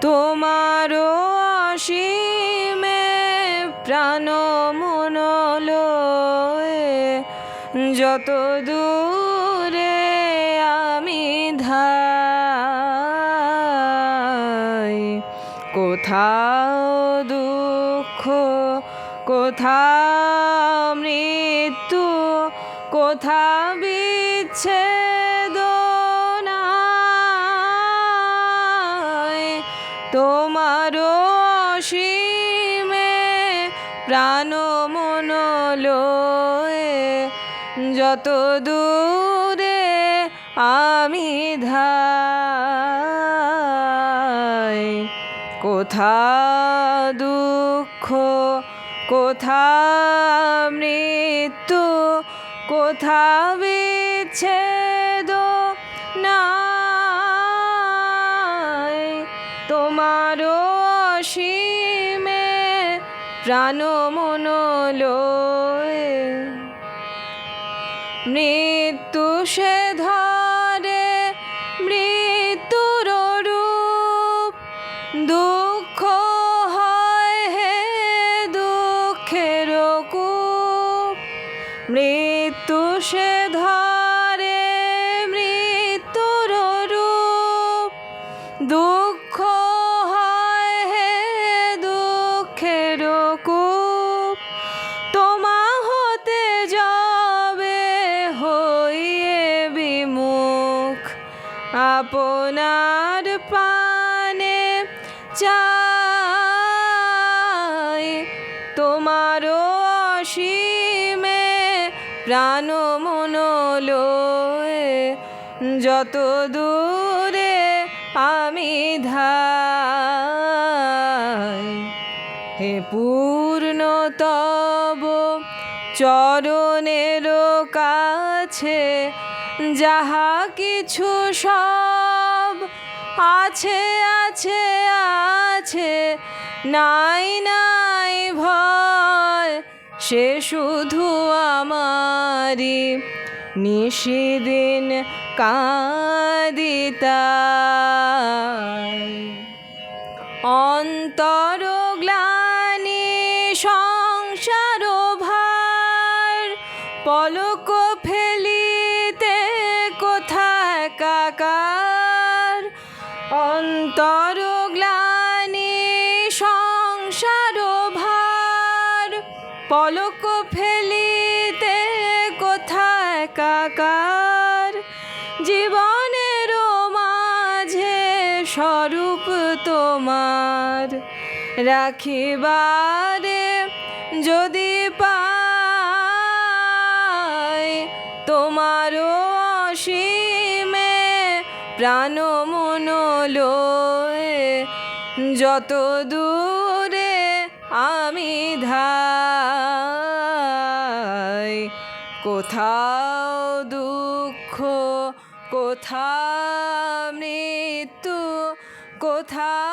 তোমারও অসীমে প্রাণ মনলয়ে যত দূরে আমি ধাই। কোথাও দুঃখ কোথাও মৃত্যু কোথা বিচ্ছেদ প্রাণ মনলয়ে যত দূরে আমি ধাই। কোথা দুঃখ, কোথা মৃত্যু, কোথা বিচ্ছেদ নাই। তোমারও অসীমে প্রাণ মনলয়ে। মৃত্যু সে ধরে, মৃত্যুর রূপ দুঃখ হয় হে দুঃখের কূপ মৃত্যু সে ধরে, মৃত্যুর রূপ দুঃখ আপনার পানে চাই তোমারও অসীমে প্রাণ মনলয়ে যত দূরে আমি ধাই, হে পূর্ণ তব চরণের কাছে যাহা কিছু সব আছে আছে আছে, নাই নাই ভয়, সে শুধু আমারি নিশিদিন কাদিতায় অন্তর গ্লানি সংসার অন্তর গ্লানি সংসার ভার, পলক ফেলিতে কোথায় কাকার জীবনের মাঝে স্বরূপ তোমার, রাখিবারে যদি পাই তোমারও অসীমে প্রাণ মন যত দূরে আমি ধাই কোথাও দুঃখ কোথা মৃত্যু কোথা